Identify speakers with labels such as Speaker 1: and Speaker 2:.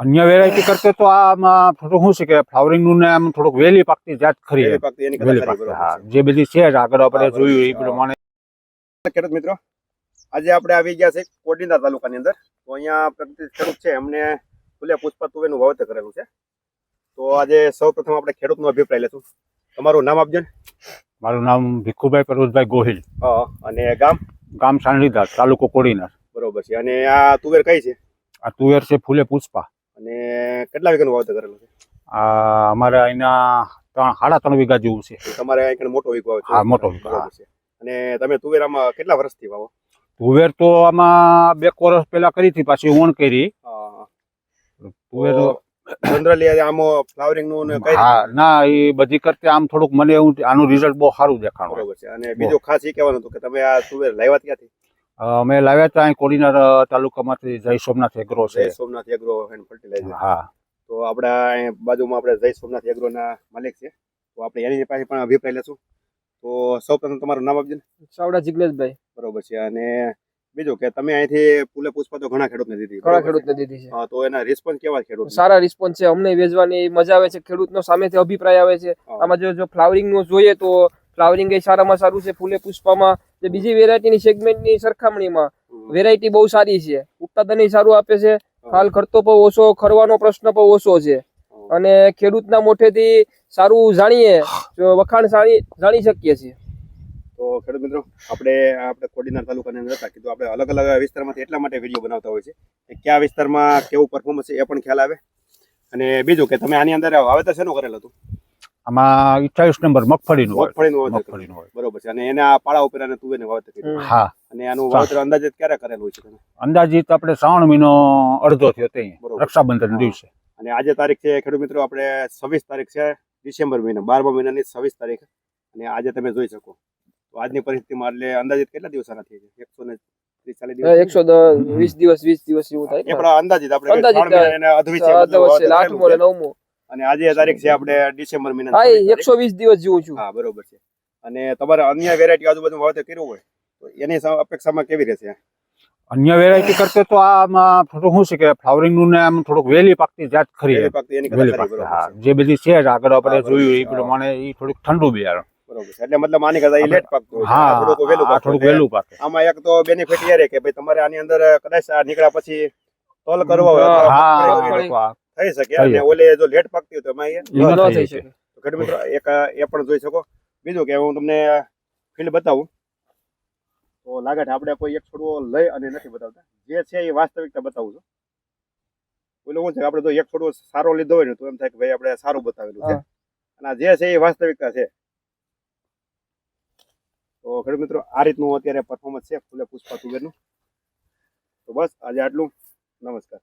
Speaker 1: અન્ય વેરાયટી કરતો તો આમાં થોડું શું છે કે ફ્લાવરિંગનું ને આમ થોડુંક વહેલી પાકતી જાત ખરી
Speaker 2: વેલી પાકતી
Speaker 1: હા. જે બધી છે આગળ આપણે જોયું એ પ્રમાણે.
Speaker 2: ખેડૂત મિત્રો આજે આપણે આવી ગયા છે કોડીનાર તાલુકાની અંદર. તો અહીંયા પ્રગતિ ખેડૂત છે એમને ફૂલે પુષ્પા તુવેરનું વાવેતર કરેલું છે. તો આજે સૌ પ્રથમ આપણે ખેડૂતનો અભિપ્રાય લેશું. તમારું નામ આપજો ને.
Speaker 1: મારું નામ ભીખુભાઈ પરોજભાઈ ગોહિલ.
Speaker 2: હા અને ગામ?
Speaker 1: ગામ સાંડીદાસ તાલુકો કોડીનાર.
Speaker 2: બરોબર છે. અને આ તુવેર કઈ છે?
Speaker 1: આ તુવેર છે ફૂલે પુષ્પા.
Speaker 2: અને કેટલા વીઘાનું વાવેતર કરેલું છે?
Speaker 1: આ અમારે અહીંના ત્રણ સાડા ત્રણ વીઘા જેવું છે.
Speaker 2: તમારે અહીં કણે મોટો વીઘો આવે
Speaker 1: હા, મોટો વીઘો,
Speaker 2: છે. અને તમે તુવેર આમાં કેટલા વર્ષથી વાવો?
Speaker 1: તુવેર તો આમાં બે વર્ષ પહેલા કરી હતી પાછી ઓણ કરી. તુવેર
Speaker 2: જનરલી આમાં ફ્લાવરિંગનું
Speaker 1: હા ના એ બધી કરતા આમ થોડુંક મને આનું રિઝલ્ટ બહુ સારું દેખાણું
Speaker 2: બરોબર છે. અને બીજો ખાસ એ કહેવાનું હતું કે તમે આ તુવેર લાવ્યા ક્યાંથી?
Speaker 1: અમે લાવ્યા હતા કોડીનાર તાલુકામાંથી જય સોમનાથ એગ્રો છે.
Speaker 2: જય સોમનાથ એગ્રો એન્ડ ફર્ટિલાઇઝર
Speaker 1: હા.
Speaker 2: તો આપણા અહીંયા બાજુમાં આપણે જય સોમનાથ એગ્રોના માલિક છે. તો આપણે એની પાસે પણ અભિપ્રાય લેશું. તો સૌ પ્રથમ તમારું નામ આપજો ને.
Speaker 3: ચાવડા જિગ્નેશભાઈ.
Speaker 2: બરોબર છે. અને બીજું કે તમે અહીંથી ફૂલે પુષ્પા તો ઘણા ખેડૂતને દીધી
Speaker 3: ઘણા? ખેડૂતને દીધી છે.
Speaker 2: હા તો એના રિસ્પોન્સ કેવા ખેડૂત
Speaker 3: સારા રિસ્પોન્સ છે. અમને વેચવાની મજા આવે છે. ખેડૂતનો સામેથી અભિપ્રાય આવે છે. આમાં જો જો ફ્લાવરિંગનું જોઈએ તો ફ્લાવરિંગ એ સારામાં સારું છે. ફૂલે પુષ્પામાં જે બીજી વેરાયટીની સેગમેન્ટની સરખામણીમાં વેરાયટી બહુ સારી છે. ઉત્પાદન સારું આપે છે. હાલ ખર્ચો પણ ઓછો ખરવાનો પ્રશ્ન પણ ઓછો છે. અને ખેડૂતના મોઢેથી સારું જાણીએ વખાણ જાણી શકીએ છીએ.
Speaker 2: તો ખેડૂત મિત્રો આપણે આપણે કોડીનાર તાલુકાની અંદર હતા કીધું આપણે અલગ અલગ વિસ્તારમાંથી એટલા માટે વીડિયો બનાવતા હોય છે કે કયા વિસ્તારમાં કેવું પરફોર્મન્સ છે એ પણ ખ્યાલ આવે. અને બીજું કે તમે આની અંદર વાવેતર શેનું કરેલું હતું?
Speaker 1: આમાં અઠ્યાવીસ નંબર મગફળીનું હોય.
Speaker 2: મગફળીનું.
Speaker 1: મગફળીનું હોય.
Speaker 2: બરોબર છે. અને એના પાળા ઉપર અને તુવેરને વાવેતર કર્યું
Speaker 1: હા.
Speaker 2: અને આનું વાવેતર અંદાજિત ક્યારે કરેલું છે
Speaker 1: અંદાજિત આપણે શ્રાવણ મહિનો અડધો થયો તે રક્ષાબંધન દિવસે.
Speaker 2: અને આજે તારીખ છે ખેડૂત મિત્રો આપણે છવ્વીસ તારીખ છે ડિસેમ્બર મહિના બારમા મહિનાની છવ્વીસ તારીખ. અને આજે તમે જોઈ શકો. તો આજની પરિસ્થિતિમાં એટલે અંદાજિત કેટલા દિવસ આના થઈ છે? એકસો ને
Speaker 3: એકસો વીસ દિવસ વીસ દિવસ એવું થાય.
Speaker 2: અંદાજિત આપણે
Speaker 3: અંદાજિત, આઠમો. નવમો.
Speaker 2: અને આજે તારીખ છે આપણે ડિસેમ્બર મહિના
Speaker 3: હા એકસો વીસ દિવસ જીવું છું.
Speaker 2: હા બરોબર છે. અને તમારે અન્ય વેરાયટી આજુબાજુ વાવેતર કર્યું હોય તો એની અપેક્ષામાં કેવી રહેશે?
Speaker 1: અન્ય વેરાયટી કરતા તો આમાં થોડું શું છે કે ફ્લાવરિંગનું ને આમ થોડુંક વેલી પાકતી જાત ખરી
Speaker 2: વેલી
Speaker 1: જે બધી છે જ આગળ આપણે જોયું એ પ્રમાણે એ થોડુંક ઠંડુ બિયારણ.
Speaker 2: બરોબર છે. એટલે મતલબ આની કરતા લેટ પાકતું
Speaker 1: હા
Speaker 2: થોડુંક પાકતું
Speaker 1: થોડુંક વહેલું પાકે
Speaker 2: આમાં એક તો બેનિફિટ એ રહે કે ભાઈ તમારે આની અંદર કદાચ આ નીકળ્યા પછી તોલ કરવા હોય થઈ શકે અને ઓલે જો લેટ પાકતી હોય તો એમાં એ
Speaker 1: ન થઈ શકે.
Speaker 2: ઘટ મિત્રો એક એ પણ જોઈ શકો. બીજું કે હું તમને ફીલ્ડ બતાવું. તો લાગે છે આપણે કોઈ એક છોડવો લઈ અને નથી બતાવતા. જે છે એ વાસ્તવિકતા બતાવું છું. પેલું શું છે કે આપણે જો એક છોડવો સારો લીધો હોય ને તો એમ થાય કે ભાઈ આપણે સારું બતાવેલું છે. અને જે છે એ વાસ્તવિકતા છે. તો ખેડૂત મિત્રો આ રીતનું અત્યારે પરફોર્મન્સ છે. ફૂલે પુષ્પા તુવેરનું તો બસ આજે આટલું. નમસ્કાર.